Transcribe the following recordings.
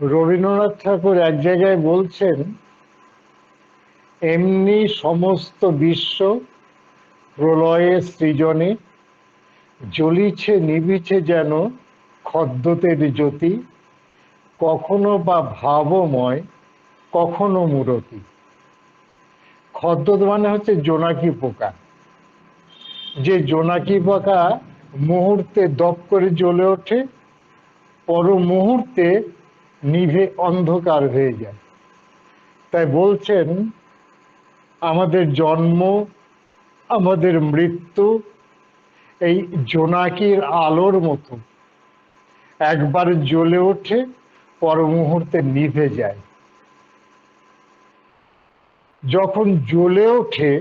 রবীন্দ্রনাথ ঠাকুর এক জায়গায় বলছেন, এমনি সমস্ত বিশ্ব প্রলয়ে সৃজনে জ্বলিছে নিবিছে যেন খদ্দতের জ্যোতি, কখনো বা ভাবময়, কখনো মূরতি। খদ্দত মানে হচ্ছে জোনাকি পোকা। যে জোনাকি পোকা মুহূর্তে দপ করে জ্বলে ওঠে পর মুহূর্তে নিভে অন্ধকার হয়ে যায়। তাই বলছেন, আমাদের জন্ম, আমাদের মৃত্যু এই জোনাকির আলোর মতো। একবার জ্বলে ওঠে, পর মুহূর্তে নিভে যায়। যখন জ্বলে ওঠে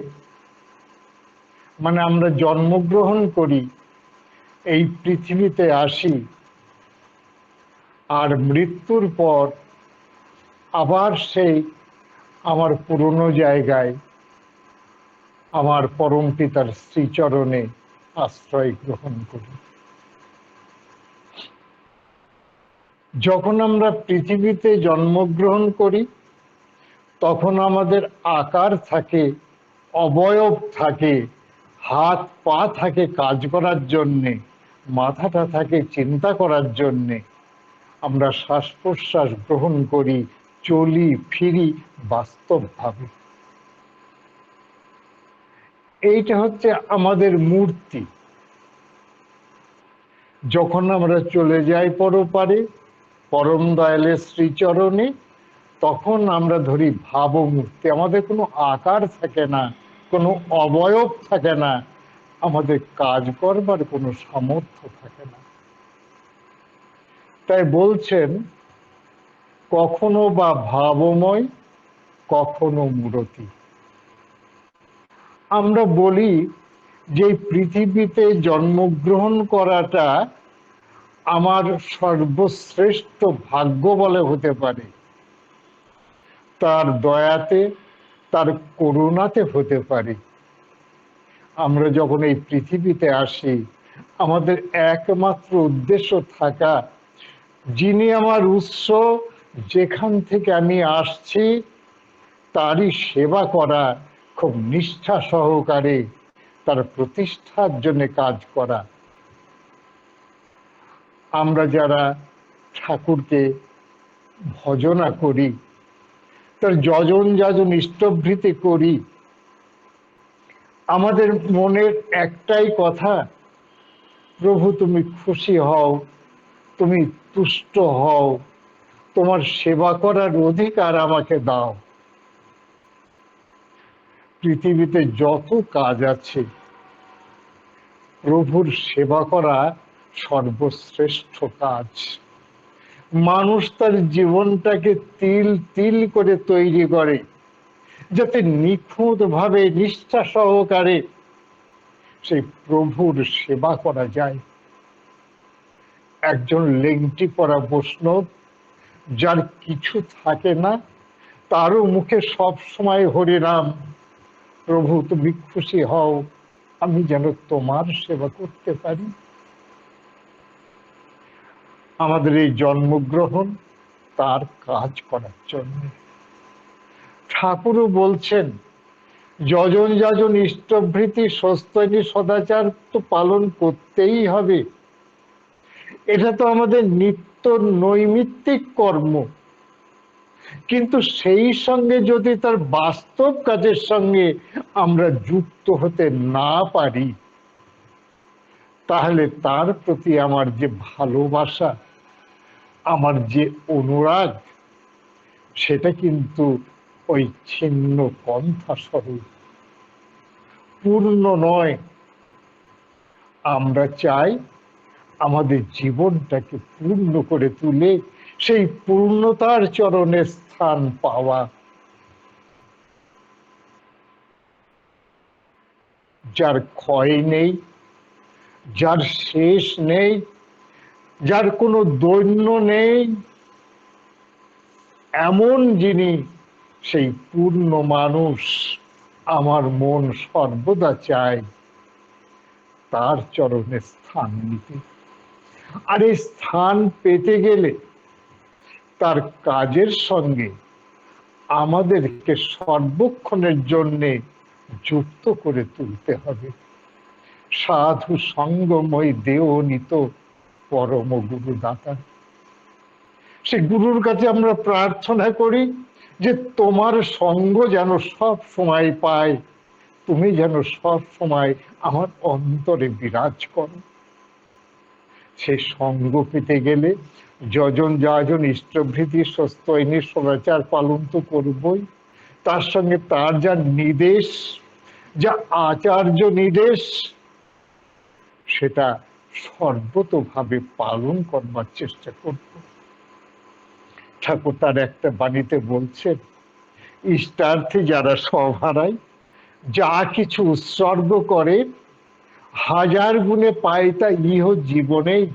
মানে আমরা জন্মগ্রহণ করি, এই পৃথিবীতে আসি আর মৃত্যুর পর আবার সেই আমার পুরনো জায়গায় আমার পরম পিতার শ্রীচরণে আশ্রয় গ্রহণ করি। যখন আমরা পৃথিবীতে জন্মগ্রহণ করি, তখন আমাদের আকার থাকে, অবয়ব থাকে হাত পা থাকে কাজ করার জন্যে, মাথাটা থাকে চিন্তা করার জন্যে আমরা শ্বাস প্রশ্বাস গ্রহণ করি, চলি, ফিরি বাস্তবভাবে। এইটা হচ্ছে আমাদের মূর্তি। যখন আমরা চলে যাই পরপারে, পরম দয়ালের শ্রীচরণে, তখন আমরা ধরি ভাবমূর্তি। আমাদের কোনো আকার থাকে না, কোনো অবয়ব থাকে না, আমাদের কাজ করবার কোনো সামর্থ্য থাকে না। তাই বলছেন, কখনো বা ভাবময়, কখনো মূরতি। আমরা বলি যে পৃথিবীতে জন্মগ্রহণ করাটা আমার সর্বশ্রেষ্ঠ ভাগ্য বলে হতে পারে। তার দয়াতে, তার করুণাতে হতে পারে। আমরা যখন এই পৃথিবীতে আসি, আমাদের একমাত্র উদ্দেশ্য থাকা যিনি আমার উৎস, যেখান থেকে আমি আসছি, তারই সেবা করা খুব নিষ্ঠা সহকারে, তার প্রতিষ্ঠার জন্য কাজ করা। আমরা যারা ঠাকুরকে ভজনা করি, তার যজন যাজন ইষ্টভৃতি করি, আমাদের মনের একটাই কথা, প্রভু, তুমি খুশি হও, তুমি তুষ্ট হও। তোমার সেবা করার অধিকার আমাকে দাও। পৃথিবীতে যত কাজ আছে, প্রভুর সেবা করা সর্বশ্রেষ্ঠ কাজ। মানুষ তার জীবনটাকে তিল তিল করে তৈরি করে, যাতে নিখুঁত ভাবে নিষ্ঠা সহকারে সেই প্রভুর সেবা করা যায়। একজন লেংটি পরা বৈষ্ণব, যার কিছু থাকে না, তারও মুখে সব সময় হরিনাম প্রভু তুমি খুশি হও, আমি যেন তোমার সেবা করতে পারি। আমাদের এই জন্মগ্রহণ তার কাজ করার জন্য। ঠাকুরও বলছেন, যজন যাজন ইষ্টভৃতি সস্তনী সদাচার তো পালন করতেই হবে। এটা তো আমাদের নিত্য নৈমিত্তিক কর্ম। কিন্তু সেই সঙ্গে যদি তার বাস্তব কাজের সঙ্গে আমরা যুক্ত হতে না পারি, তাহলে তার প্রতি আমার যে ভালোবাসা, আমার যে অনুরাগ, সেটা কিন্তু ওই ছিন্ন পন্থা স্বরূপ পূর্ণ নয়। আমরা চাই আমাদের জীবনটাকে পূর্ণ করে তুলে সেই পূর্ণতার চরণে স্থান পাওয়া। যার ক্ষয় নেই, যার শেষ নেই, যার কোনো দৈন্য নেই, এমন যিনি সেই পূর্ণ মানুষ আমার মন সর্বদা চায়, তার চরণে স্থান নিতে। আর এই স্থান পেতে গেলে তার কাজের সঙ্গে আমাদেরকে সর্বক্ষণের জন্যে যুক্ত করে তুলতে হবে। সাধু সঙ্গময় দেহ নিত পরম গুরু দাতা সে গুরুর কাছে আমরা প্রার্থনা করি যে তোমার সঙ্গ যেন সব সময় পায়, তুমি যেন সব সময় আমার অন্তরে বিরাজ করো। সে সঙ্গ পেতে গেলে যজন যাজন ইষ্টভৃতি সস্তৈনী সদাচার পালন তো করবই। তার সঙ্গে তার যা নির্দেশ, যা আচার্য নির্দেশ, সেটা সর্বতভাবে পালন করবার চেষ্টা করব। ঠাকুর তার একটা বাণীতে বলছেন, ইষ্টার্থে যারা সব যা কিছু উৎসর্গ করে হাজার গুণে পায় তা ইহ জীবনেই।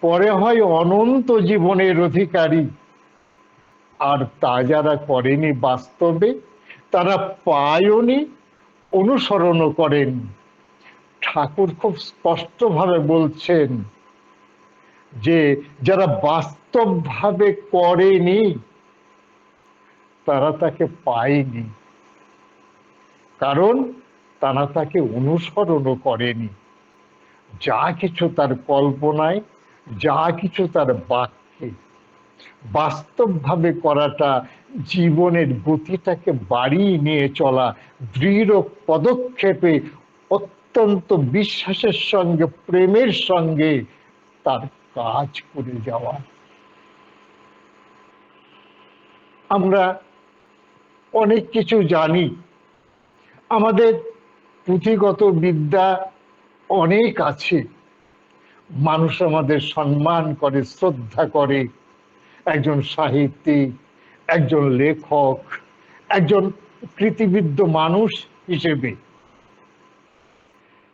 পরে হয় অনন্ত জীবনের অধিকারী। আর তা যারা করেনি বাস্তবে, তারা পায়নি অনুসরণও করেন। ঠাকুর খুব স্পষ্টভাবে বলছেন যে, যারা বাস্তবভাবে করেনি, তারা তাকে পায়নি। কারণ তারা তাকে অনুসরণও করেনি। যা কিছু তার কল্পনায়, যা কিছু তার বাক্যে। বাস্তবভাবে করাটা জীবনের গতিটাকে বাড়িয়ে নিয়ে চলা দৃঢ় পদক্ষেপে অত্যন্ত বিশ্বাসের সঙ্গে, প্রেমের সঙ্গে তার কাজ করে যাওয়া। আমরা অনেক কিছু জানি। আমাদের পুঁথিগত বিদ্যা অনেক আছে। মানুষ আমাদের সম্মান করে, শ্রদ্ধা করে। একজন সাহিত্যিক, একজন লেখক, একজন কৃতিবিদ্ধ মানুষ হিসেবে।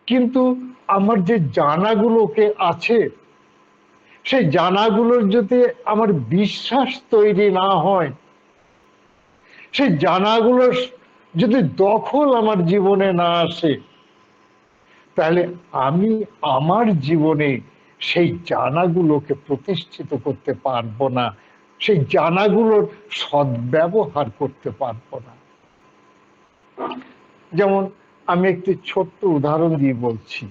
কিন্তু আমার যে জানাগুলোকে আছে, সেই জানাগুলোর যদি আমার বিশ্বাস তৈরি না হয়, সেই জানাগুলোর যদি দখল আমার জীবনে না আসে, তাহলে আমি আমার জীবনে সেই জানাগুলোকে প্রতিষ্ঠিত করতে পারব না, সেই জানাগুলোর সদ্ব্যবহার করতে পারব না। যেমন আমি একটি ছোট্ট উদাহরণ দিয়ে বলছি।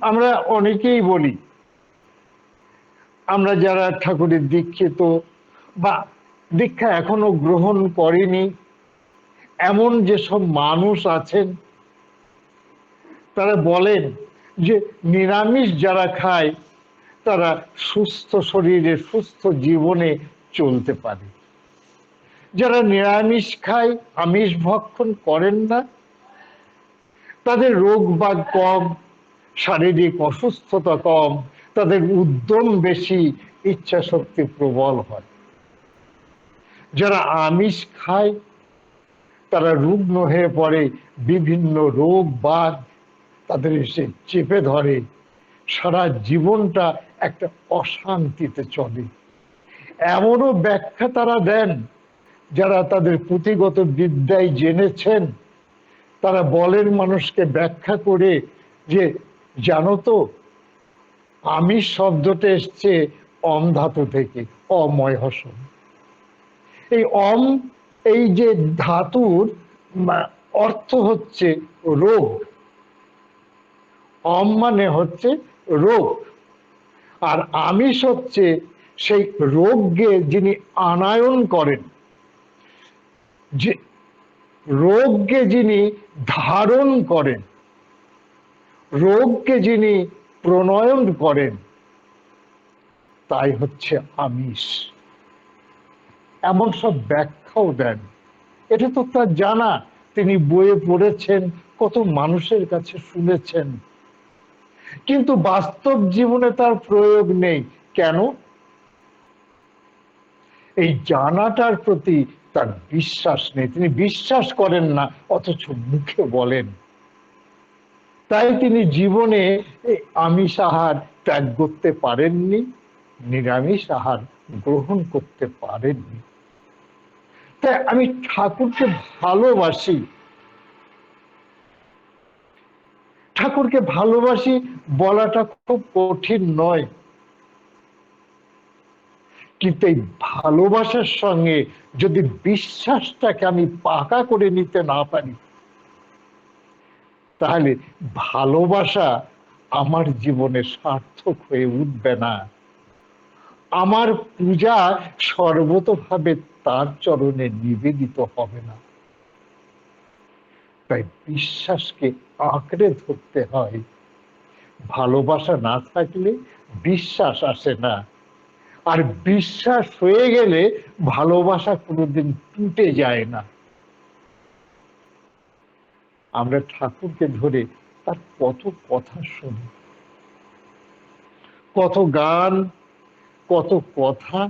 আমরা অনেকেই বলি, আমরা যারা ঠাকুরের দীক্ষিত বা দীক্ষা এখনও গ্রহণ করেনি এমন যেসব মানুষ আছেন, তারা বলেন যে নিরামিষ যারা খায়, তারা সুস্থ শরীরে, সুস্থ জীবনে চলতে পারে। যারা নিরামিষ খায়, আমিষ ভক্ষণ করেন না। তাদের রোগ বাগ কম, শারীরিক অসুস্থতা কম, তাদের উদ্যম বেশি ইচ্ছা শক্তি প্রবল হয়। যারা আমিষ খায় তারা রুগ্ন হয়ে পড়ে, বিভিন্ন রোগ, বাদ তাদের এসে চেপে ধরে। সারা জীবনটা একটা অশান্তিতে চলে। এমনও ব্যাখ্যা তারা দেন, যারা তাদের পুঁথিগত বিদ্যায় জেনেছেন। তারা বলেন মানুষকে ব্যাখ্যা করে যে, জানো তো, আমিষ শব্দটা এসছে অম ধাতু থেকে, অময় হসন। এই অম এই যে ধাতুর অর্থ হচ্ছে রোগ। অম মানে হচ্ছে রোগ। আর আমিষ হচ্ছে সেই রোগকে যিনি আনায়ন করেন। যে রোগকে যিনি ধারণ করেন, রোগকে যিনি প্রণয়ন করেন, তাই হচ্ছে আমিষ। এমন সব ব্যাখ্যাও দেন। এটা তো তার জানা। তিনি বইয়ে পড়েছেন, কত মানুষের কাছে শুনেছেন। কিন্তু বাস্তব জীবনে তার প্রয়োগ নেই। কেন? এই জানাটার প্রতি তার বিশ্বাস নেই। তিনি বিশ্বাস করেন না, অথচ মুখে বলেন। তাই তিনি জীবনে আমিষ আহার ত্যাগ করতে পারেননি, নিরামিষ আহার গ্রহণ করতে পারেননি। তাই আমি ঠাকুরকে ভালোবাসি। ঠাকুরকে ভালোবাসি বলাটা খুব কঠিন নয়। কিন্তু এই ভালোবাসার সঙ্গে যদি বিশ্বাসটাকে আমি পাকা করে নিতে না পারি, তাহলে ভালোবাসা আমার জীবনে সার্থক হয়ে উঠবে না। আমার পূজা সর্বতভাবে তার চরণে নিবেদিত হবে না। তাই বিশ্বাসকে আঁকড়ে ধরতে হয়। ভালোবাসা না থাকলে বিশ্বাস আসে না। আর বিশ্বাস হয়ে গেলে ভালোবাসা কোনোদিন টুটে যায় না। আমরা ঠাকুরকে ধরে তার কত কথা শুনি। কত গান, কত কথা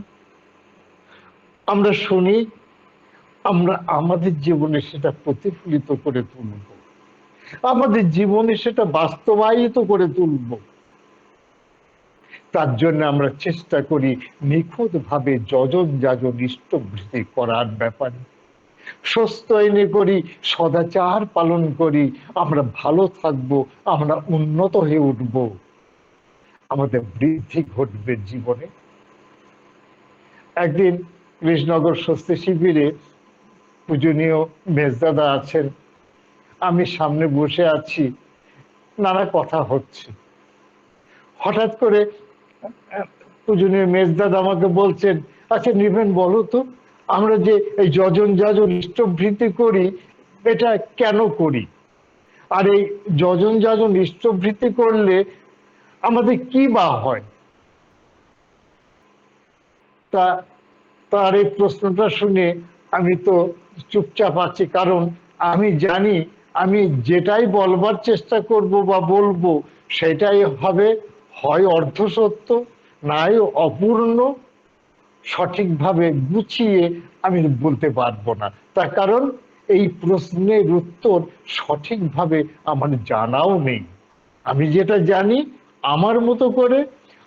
আমরা শুনি, আমরা আমাদের জীবনে সেটা প্রতিফলিত করে তুলব। আমাদের জীবনে সেটা বাস্তবায়িত করে তুলব। তার জন্য আমরা চেষ্টা করি নিখুঁত ভাবে যজন যাজন ইষ্টবৃত্তি করার ব্যাপারে। সুস্থ সস্তয়নে করি, সদাচার পালন করি, আমরা ভালো থাকব, আমরা উন্নত হয়ে উঠব। আমাদের বৃদ্ধি ঘটবে জীবনে। একদিন কৃষ্ণনগর স্বস্তি শিবিরে পূজনীয় মেজদাদা আছেন। আমি সামনে বসে আছি। নানা কথা হচ্ছে। হঠাৎ করে, পূজনীয় মেজদাদা আমাকে বলছেন আচ্ছা নিবেন বলো তো, আমরা যে এই যজন যাজন ইষ্টভৃতি করি, এটা কেন করি? আর এই যজন যাজন ইষ্টভৃতি করলে আমাদের কি বা হয়? তা তার এই প্রশ্নটা শুনে আমি তো চুপচাপ আছি, কারণ আমি জানি আমি যেটাই বলবার চেষ্টা করব বা বলব সেটাই হবে, হয় অর্ধসত্য, নাই অপূর্ণ, সঠিকভাবে গুছিয়ে আমি বলতে পারব না। তার কারণ এই প্রশ্নের উত্তর সঠিকভাবে আমার জানাও নেই। আমি যেটা জানি আমার মতো করে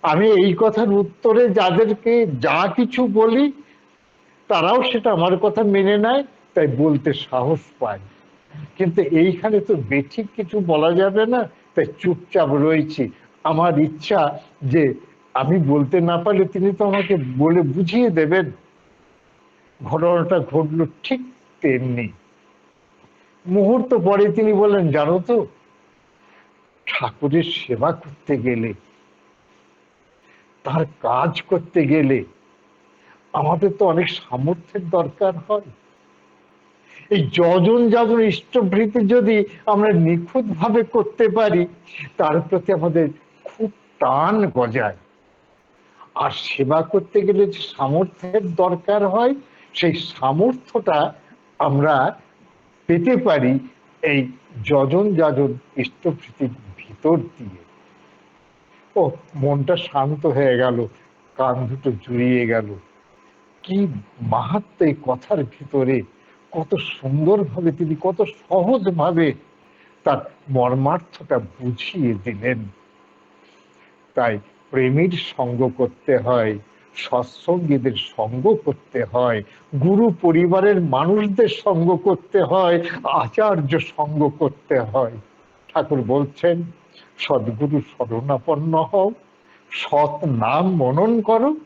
আমি এই কথার উত্তরে যাদেরকে যা কিছু বলি তারাও সেটা আমার কথা মেনে নেয়, তাই বলতে সাহস পায়। কিন্তু এইখানে তো বেঠিক কিছু বলা যাবে না, তাই চুপচাপ রয়েছি। আমার ইচ্ছা যে আমি বলতে না পারলে তিনি তো আমাকে বলে বুঝিয়ে দেবেন। ঘটনাটা ঘটলো ঠিক তেমনি। মুহূর্ত পরে তিনি বলেন জানো তো, ঠাকুরের সেবা করতে গেলে, তার কাজ করতে গেলে আমাদের তো অনেক সামর্থ্যের দরকার হয়। এই যজন যাজন ইষ্টভৃতি যদি আমরা নিখুঁত ভাবে করতে পারি, তার প্রতি আমাদের খুব টান গজায়। আর সেবা করতে গেলে যে সামর্থ্যের দরকার হয়, সেই সামর্থ্যটা আমরা পেতে পারি এই যজন যাজন ইষ্টভৃতির ভিতর দিয়ে। ও মনটা শান্ত হয়ে গেল, কান দুটো জুড়িয়ে গেল। কি মাহাত্ম এই কথার ভিতরে? কত সুন্দরভাবে তিনি কত সহজভাবে তার মর্মার্থটা বুঝিয়ে দিলেন। তাই প্রেমীর সঙ্গ করতে হয়, সৎসঙ্গীদের সঙ্গ করতে হয়, গুরু পরিবারের মানুষদের সঙ্গ করতে হয়, আচার্য সঙ্গ করতে হয়। ঠাকুর বলছেন, সদ্গুরু শরণাপন্ন হও, সৎ নাম মনন করো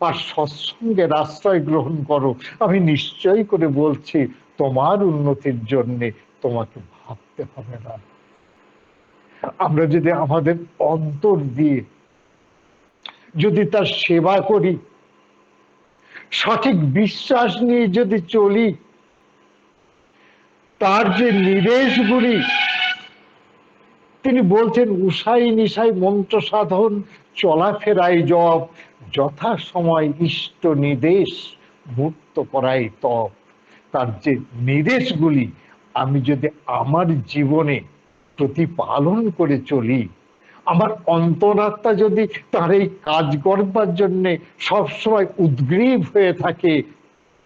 আর সৎসঙ্গের আশ্রয় গ্রহণ করো। আমি নিশ্চয় করে বলছি, তোমার উন্নতির জন্য তোমাকে ভাবতে হবে না। আমরা যদি আমাদের অন্তর দিয়ে যদি তার সেবা করি, সঠিক বিশ্বাস নিয়ে যদি চলি, তার যে নির্দেশগুলি তিনি বলছেন, উষাই নিশাই মন্ত্র সাধন, চলাফেরাই জপ যথা সময় ইষ্ট নির্দেশ মুক্ত করাই তপ। তার যে নির্দেশগুলি আমি যদি আমার জীবনে প্রতিপালন করে চলি, আমার অন্তরাত্মা যদি তার এই কাজ করবার জন্যে সবসময় উদ্গ্রীব হয়ে থাকে,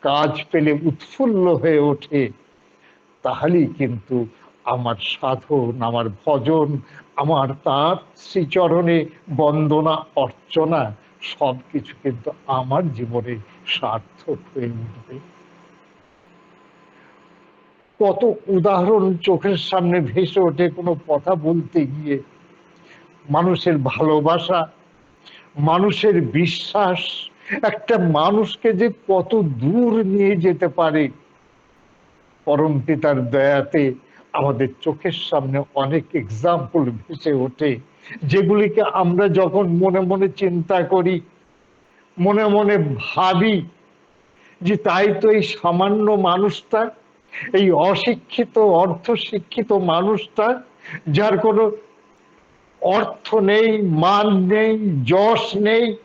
কাজ পেলে উৎফুল্ল হয়ে ওঠে, তাহলেই কিন্তু আমার সাধন, আমার ভজন, আমার তার শ্রীচরণে বন্দনা, অর্চনা সব কিছু কিন্তু আমার জীবনে সার্থক হয়ে উঠবে। কত উদাহরণ চোখের সামনে ভেসে ওঠে কোনো কথা বলতে গিয়ে। মানুষের ভালোবাসা, মানুষের বিশ্বাস, একটা মানুষকে যে কত দূর নিয়ে যেতে পারে, পরম পিতার দয়াতে আমাদের চোখের সামনে অনেক এক্সাম্পল ভেসে ওঠে। যেগুলিকে আমরা যখন মনে মনে চিন্তা করি, মনে মনে ভাবি যে তাই তো এই সামান্য মানুষটা, এই অশিক্ষিত অর্থ শিক্ষিত মানুষটা, যার কোনো অর্থ নেই, মান নেই, যশ নেই,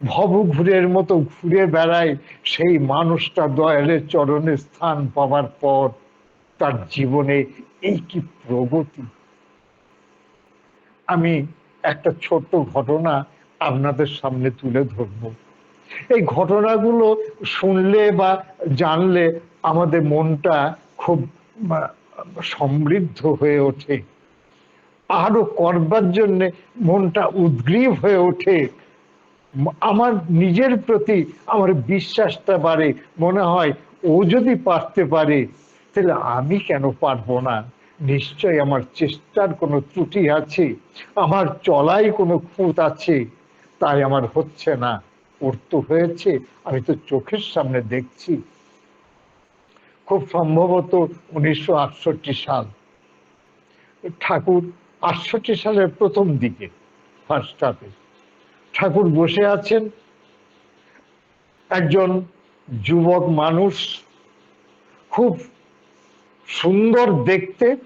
ভবঘুরের মতো ঘুরে বেড়ায় সেই মানুষটা দয়ালের চরণে স্থান পাওয়ার পর তার জীবনে এই কি প্রগতি? আমি একটা ছোট্ট ঘটনা আপনাদের সামনে তুলে ধরব। এই ঘটনাগুলো শুনলে বা জানলে আমাদের মনটা খুব সমৃদ্ধ হয়ে ওঠে। আরও করবার জন্যে মনটা উদ্গ্রীব হয়ে ওঠে। আমার নিজের প্রতি আমার বিশ্বাসটা বাড়ে। মনে হয় ও যদি পারতে পারে, তাহলে আমি কেন পারব না? নিশ্চয় আমার চেষ্টার কোনো ত্রুটি আছে, আমার চলাই কোনো খুঁত আছে, তাই আমার হচ্ছে না। ওর তো হয়েছে, আমি তো চোখের সামনে দেখছি। খুব সম্ভবত উনিশশো আটষট্টি সাল। ঠাকুর আটষট্টি সালের প্রথম দিকে ফার্স্ট হাফে ঠাকুর বসে আছেন, একজন যুবক মানুষ, খুব সুন্দর দেখতে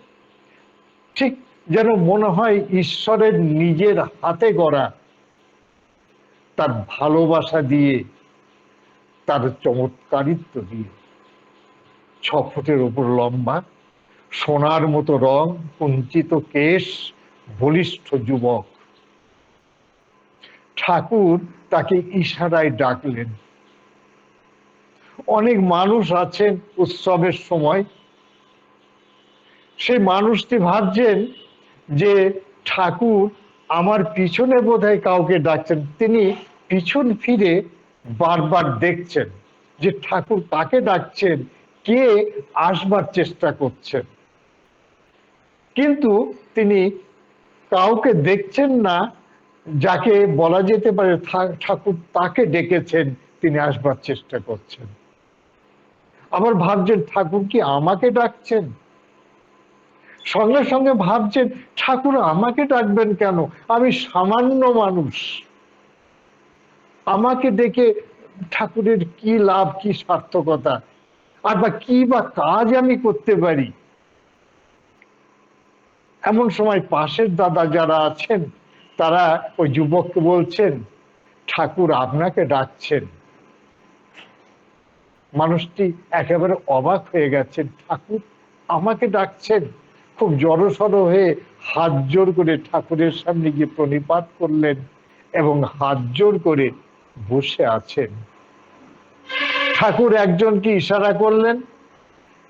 ঠিক যেন মনে হয় ঈশ্বরের নিজের হাতে গড়া তার ভালোবাসা দিয়ে, তার চমৎকারিত্ব দিয়ে। ছ ফুটের উপর লম্বা, সোনার মতো রং, কুঞ্চিত কেশ, বলিষ্ঠ যুবক। ঠাকুর তাকে ইশারায় ডাকলেন। অনেক মানুষ আছেন উৎসবের সময় সেই মানুষটি ভাবছেন যে ঠাকুর আমার পিছনে বোধহয় কাউকে ডাকছেন। তিনি পিছন ফিরে বারবার দেখছেন যে ঠাকুর কাকে ডাকছেন, কে আসবার চেষ্টা করছেন। কিন্তু তিনি কাউকে দেখছেন না, যাকে বলা যেতে পারে ঠাকুর তাকে ডেকেছেন, তিনি আসবার চেষ্টা করছেন। আবার ভাবছেন, ঠাকুর কি আমাকে ডাকছেন? সঙ্গে সঙ্গে ভাবছেন, ঠাকুর, আমাকে ডাকবেন কেন? আমি সামান্য মানুষ। আমাকে ডেকে ঠাকুরের কি লাভ, কি সার্থকতা? আর বা কি বা কাজ আমি করতে পারি? এমন সময় পাশের দাদা যারা আছেন, তারা ওই যুবককে বলছেন, ঠাকুর, আপনাকে ডাকছেন। মানুষটি একেবারে অবাক হয়ে গেছেন, ঠাকুর, আমাকে ডাকছেন? খুব জড়সড় হয়ে হাত জোর করে ঠাকুরের সামনে গিয়ে প্রণিপাত করলেন এবং হাত জোর করে বসে আছেন। ঠাকুর একজনকে ইশারা করলেন,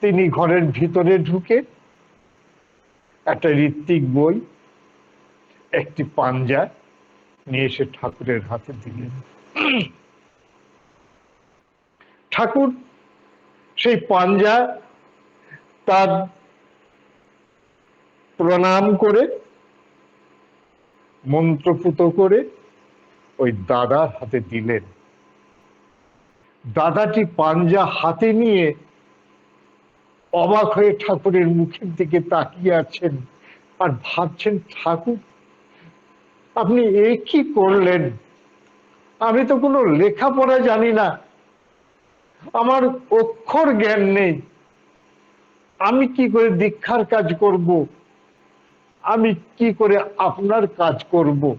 তিনি ঘরের ভিতরে ঢুকে একটা ঋত্বিক বই, একটি পাঞ্জা নিয়ে এসে ঠাকুরের হাতে দিলেন। ঠাকুর সেই পাঞ্জা তার প্রণাম করে, মন্ত্রপুত করে ওই দাদার হাতে দিলেন। দাদাটি পাঞ্জা হাতে নিয়ে অবাক হয়ে ঠাকুরের মুখের দিকে তাকিয়ে আছেন আর ভাবছেন, ঠাকুর, আপনি এ কি করলেন? আমি তো কোনো লেখাপড়া জানি না। আমার অক্ষর জ্ঞান নেই। আমি কি করে দীক্ষার কাজ করব? আমি কি করে আপনার কাজ করব?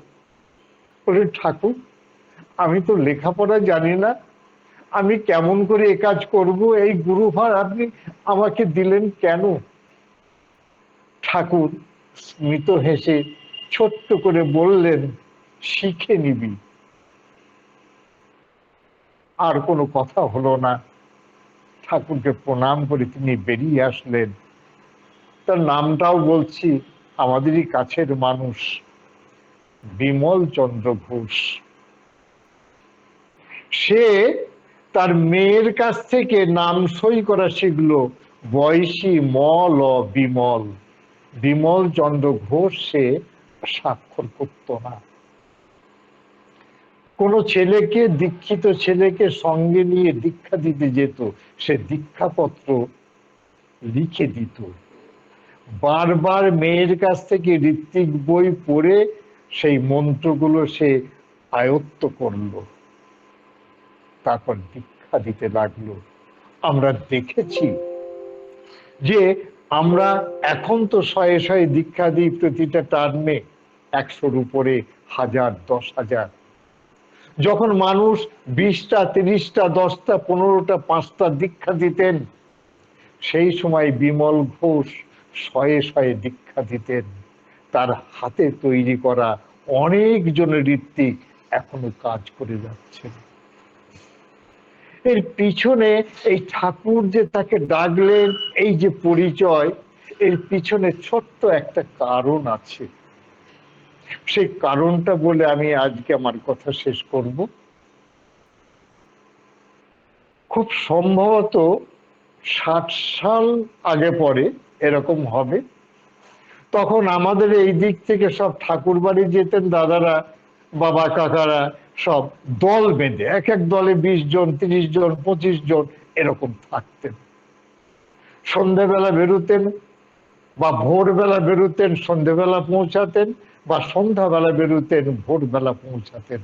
বলে, ঠাকুর, আমি তো লেখাপড়া জানি না। আমি কেমন করে এ কাজ করব? এই গুরুভার আপনি আমাকে দিলেন কেন? ঠাকুর স্মিত হেসে ছোট্ট করে বললেন, শিখে নিবি। আর কোনো কথা হলো না। ঠাকুরকে প্রণাম করে তিনি বেরিয়ে আসলেন। তার নামটাও বলছি। আমাদেরই কাছের মানুষ, বিমল চন্দ্র ঘোষ। সে তার মেয়ের কাছ থেকে নাম সই করা শিখলো বয়সী মল বিমল। বিমল চন্দ্র ঘোষ সে স্বাক্ষর করত না। কোনো ছেলেকে, দীক্ষিত ছেলেকে সঙ্গে নিয়ে দীক্ষা দিতে যেত, সে দীক্ষাপত্র লিখে দিত। বারবার মেয়ের কাছ থেকে ঋত্বিক বই পড়ে সেই মন্ত্রগুলো সে আয়ত্ত করল। তারপর দীক্ষা দিতে লাগল। আমরা দেখেছি যে আমরা এখন তো শয়ে শয়ে দীক্ষা দিই প্রতিটা টার্মে একশোর উপরে হাজার, দশ হাজার। যখন মানুষ বিশটা, তিরিশটা, দশটা, পনেরোটা, পাঁচটা দীক্ষা দিতেন, সেই সময় বিমল ঘোষ শয়ে শয়ে দীক্ষা দিতেন। তার হাতে তৈরি করা অনেক জনের ঋত্বিক এখনও কাজ করে যাচ্ছেন। এর পিছনে এই ঠাকুর যে তাকে ডাকলেন, এই যে পরিচয়, এর পিছনে ছোট্ট একটা কারণ আছে। সেই কারণটা বলে আমি আজকে আমার কথা শেষ করব। খুব সম্ভবত ষাট সাল আগে পরে এরকম হবে। তখন আমাদের এই দিক থেকে সব ঠাকুর বাড়ি যেতেন, দাদারা, বাবা, কাকারা সব দল বেঁধে, এক এক দলে বিশ জন, তিরিশ জন, পঁচিশ জন এরকম থাকতেন। সন্ধ্যেবেলা বেরোতেন বা ভোরবেলা বেরোতেন সন্ধ্যেবেলা পৌঁছাতেন বা সন্ধ্যাবেলা বেরোতেন, ভোরবেলা পৌঁছাতেন।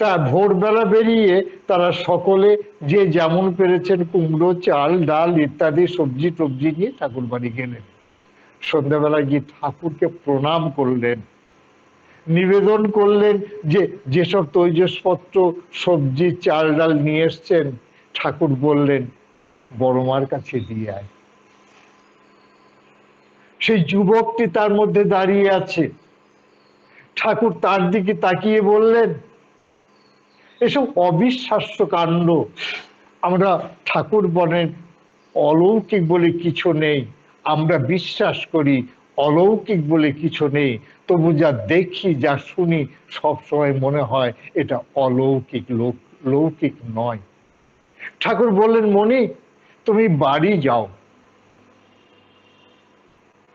তা ভোরবেলা বেরিয়ে তারা সকলে যে যেমন পেরেছেন কুমড়ো, চাল, ডাল ইত্যাদি সবজি টবজি নিয়ে ঠাকুর বাড়ি গেলেন। সন্ধ্যাবেলা গিয়ে ঠাকুরকে প্রণাম করলেন। নিবেদন করলেন যে যেসব তৈজসপত্র, সবজি, চাল, ডাল নিয়ে এসছেন, ঠাকুর বললেন বড়মার কাছে দিয়ে আয়। সেই যুবকটি তার মধ্যে দাঁড়িয়ে আছে। ঠাকুর তার দিকে তাকিয়ে বললেন এসব অবিশ্বাস্য কাণ্ড। আমরা ঠাকুর বলেন, অলৌকিক বলে কিছু নেই। আমরা বিশ্বাস করি, অলৌকিক বলে কিছু নেই। তবু যা দেখি, যা শুনি, সব সময় মনে হয় এটা অলৌকিক লোক, লৌকিক নয়। ঠাকুর বললেন মনি তুমি বাড়ি যাও।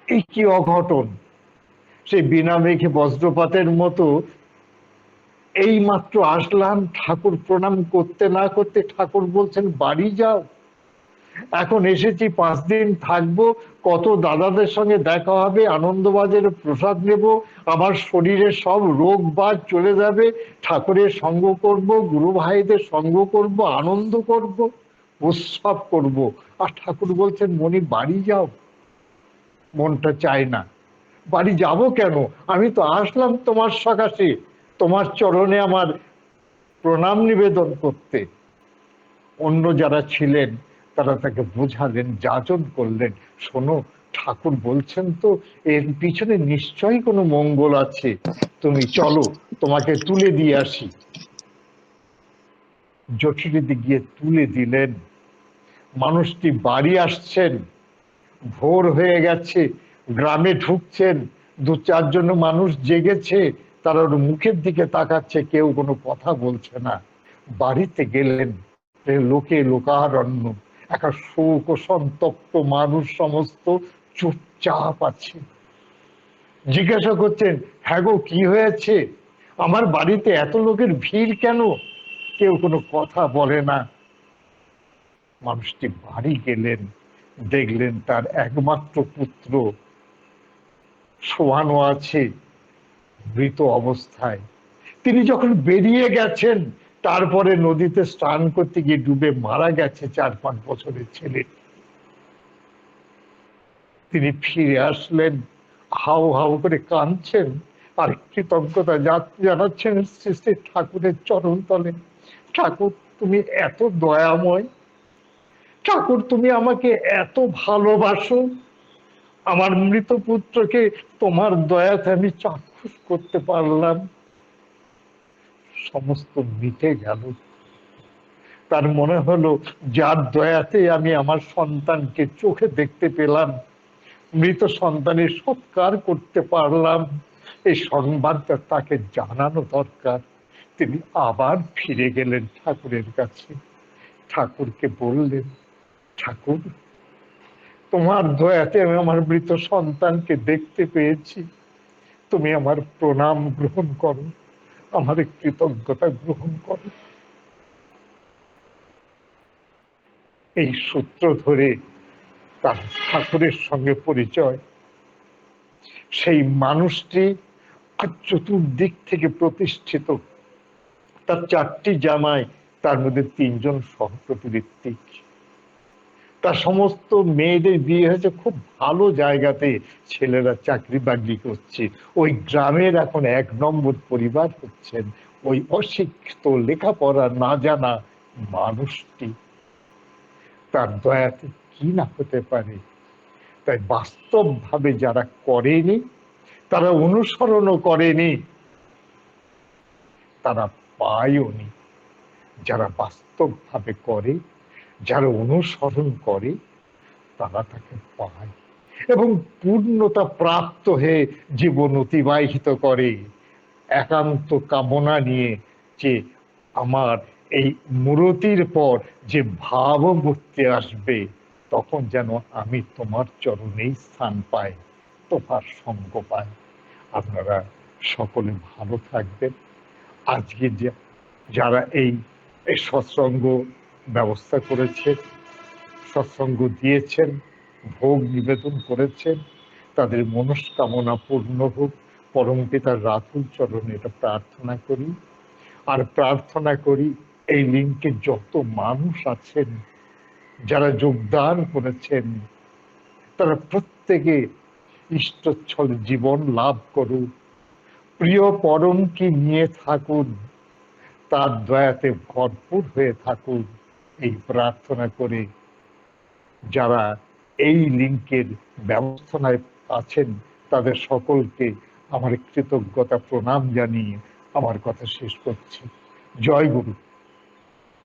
এই কি অঘটন? সেই বিনা মেঘে বজ্রপাতের মতো এই মাত্র আসলাম, ঠাকুর প্রণাম করতে না করতে ঠাকুর বলছেন, বাড়ি যাও। এখন এসেছি, পাঁচ দিন থাকব, কত দাদাদের সঙ্গে দেখা হবে, আনন্দবাজারে প্রসাদ নেব, আমার শরীরে সব রোগ বাদ চলে যাবে, ঠাকুরের সঙ্গ করব, গুরু ভাইদের সঙ্গ করব, আনন্দ করব, উৎসব করব। আর ঠাকুর বলছেন মনি বাড়ি যাও। মনটা চায় না, বাড়ি যাব কেন? আমি তো আসলাম তোমার সকাশে। তোমার চরণে আমার প্রণাম নিবেদন করতে। অন্য যারা ছিলেন, তারা তাকে বোঝালেন যাচন করলেন। শোনো, ঠাকুর বলছেন তো, এর পিছনে নিশ্চয়ই কোনো মঙ্গল আছে। তুমি চলো, তোমাকে তুলে দিয়ে আসি। জটিলিতে গিয়ে তুলে দিলেন। মানুষটি বাড়ি আসছেন, ভোর হয়ে গেছে, গ্রামে ঢুকছেন দু চারজন মানুষ জেগেছে তারা ওর মুখের দিকে তাকাচ্ছে, কেউ কোনো কথা বলছে না। বাড়িতে গেলেন লোকে লোকারণ্য, একটা শোক সন্তপ্ত মানুষ সমস্ত চুপচাপ আছে। জিজ্ঞাসা করছেন হ্যাঁ গো, কি হয়েছে? আমার বাড়িতে এত লোকের ভিড় কেন? কেউ কোনো কথা বলে না। মানুষটি বাড়ি গেলেন, দেখলেন তার একমাত্র পুত্র শোয়ানো আছে। মৃত অবস্থায়। তিনি যখন বেরিয়ে গেছেন, তারপরে নদীতে স্নান করতে গিয়ে ডুবে মারা গেছে চার পাঁচ বছরের ছেলে। তিনি ফিরে আসলেন, হাউ হাউ করে কাঁদছেন, আর কৃতজ্ঞতা জানাচ্ছেন শ্রী ঠাকুরের চরণ তলে। ঠাকুর, তুমি এত দয়াময়। ঠাকুর, তুমি আমাকে এত ভালোবাসো। আমার মৃত পুত্রকে তোমার দয়াতে আমি চাক্ষুষ করতে পারলাম। সমস্ত মিটে গেল। তার মনে হলো, যার দয়াতে আমি আমার সন্তানকে চোখে দেখতে পেলাম, মৃত সন্তানের সৎকার করতে পারলাম। এই সংবাদটা তাকে জানানো দরকার। তিনি আবার ফিরে গেলেন ঠাকুরের কাছে। ঠাকুরকে বললেন, ঠাকুর, তোমার দয়াতে আমি আমার মৃত সন্তানকে দেখতে পেয়েছি। তুমি আমার প্রণাম গ্রহণ করো, আমার কৃতজ্ঞতা গ্রহণ করো। এই সূত্র ধরে তার ঠাকুরের সঙ্গে পরিচয়। সেই মানুষটি আজ চতুর্দিক থেকে প্রতিষ্ঠিত। তার চারটি জামাই, তার মধ্যে তিনজন সহপ্রতিবৃত্তিক তার সমস্ত মেয়েদের বিয়ে হয়েছে। খুব ভালো জায়গাতে ছেলেরা চাকরি বাকরি করছে। ওই গ্রামের এখন এক নম্বর পরিবার হচ্ছেন ওই অশিক্ষিত, লেখাপড়া না জানা মানুষটি। তার দয়াতে কি না হতে পারে? তাই বাস্তবভাবে যারা করেনি, তারা অনুসরণও করেনি, তারা পায়ওনি যারা বাস্তবভাবে করে যারা অনুসরণ করে, তারা তাকে পায় এবং পূর্ণতা প্রাপ্ত হয়ে জীবন অতিবাহিত করে। একান্ত কামনা নিয়ে যে আমার এই মূরতির পর যে ভাবমূর্তি আসবে, তখন যেন আমি তোমার চরণেই স্থান পাই, তোমার সঙ্গ পাই। আপনারা সকলে ভালো থাকবেন। আজকে যারা এই সৎসঙ্গ ব্যবস্থা করেছেন, সৎসঙ্গ দিয়েছেন, ভোগ নিবেদন করেছেন, তাদের মনস্কামনা পূর্ণ হোক, পরম পিতার রাতুল চরণে এটা প্রার্থনা করি। আর প্রার্থনা করি, এই লিঙ্কে যত মানুষ আছেন, যারা যোগদান করেছেন, তারা প্রত্যেকে ইষ্টচ্ছল জীবন লাভ করুক। প্রিয় পরম কি নিয়ে থাকুন, তার দয়াতে ভরপুর হয়ে থাকুন। এই প্রার্থনা করে যারা এই লিঙ্কের ব্যবস্থায় আছেন, তাদের সকলকে আমার কৃতজ্ঞতা প্রণাম জানিয়ে আমার কথা শেষ করছি। জয় গুরু।